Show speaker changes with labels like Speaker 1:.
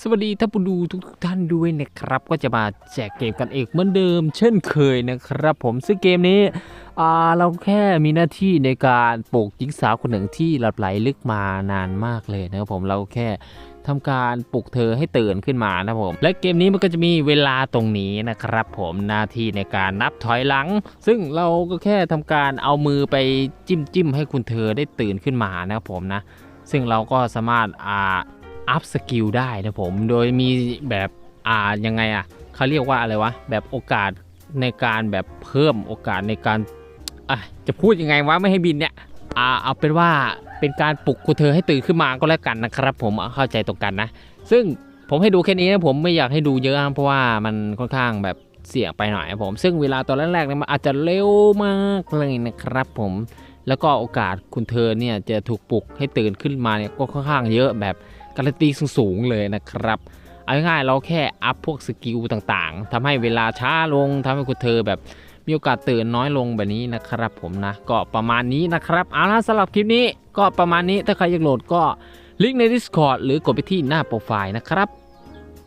Speaker 1: สวัสดีท่านผู้ดูทุกๆท่านด้วยนะครับ ก็จะมาแจกเกมกันเอกเหมือนเดิม เช่นเคยนะครับ ผมซึ่งเกมนี้เราแค่มีหน้าที่ในการปลุกหญิงสาวคนหนึ่งที่หลับไหลลึกมานานมากเลยนะครับผมเราแค่ทำการปลุกเธอให้ตื่นขึ้นมานะครับผม และเกมนี้มันก็จะมีเวลาตรงนี้นะครับผมหน้าที่ในการนับถอยหลัง ซึ่งเราก็แค่ทำการเอามือไปจิ้มจิ้มให้คุณเธอได้ตื่นขึ้นมานะครับผมนะ ซึ่งเราก็สามารถอ่า อัพสกิลได้นะผม โดยมีแบบอ่ายังไงอะเขาเรียกว่าอะไรวะ แบบโอกาสในการแบบเพิ่มโอกาสในการอะจะพูดยังไงวะไม่ให้บินเนี่ยอ่าเอาเป็นว่าเป็นการปลุกคุณเธอให้ตื่นขึ้นมาก็แล้วกันนะครับผมเข้าใจตรงกันนะ ซึ่งผมให้ดูแค่นี้นะผมไม่อยากให้ดูเยอะเพราะว่ามันค่อนข้างแบบเสี่ยงไปหน่อยผม ซึ่งเวลาตอนแรกๆเนี่ยมันอาจจะเร็วมากเลยนะครับผมแล้วก็โอกาสคุณเธอเนี่ยจะถูกปลุกให้ตื่นขึ้นมาเนี่ยก็ค่อนข้างเยอะแบบ การันตีสูงๆเลยนะครับ เอาง่ายๆเราแค่อัพพวกสกิลต่างๆทำให้เวลาช้าลงทำให้คุณเธอแบบมีโอกาสตื่นน้อยลงแบบนี้นะครับผมนะ ก็ประมาณนี้นะครับเอาละสำหรับคลิปนี้ก็ประมาณนี้ถ้าใครอยากโหลดก็ลิงก์ใน Discord หรือกดไปที่หน้าโปรไฟล์นะครับ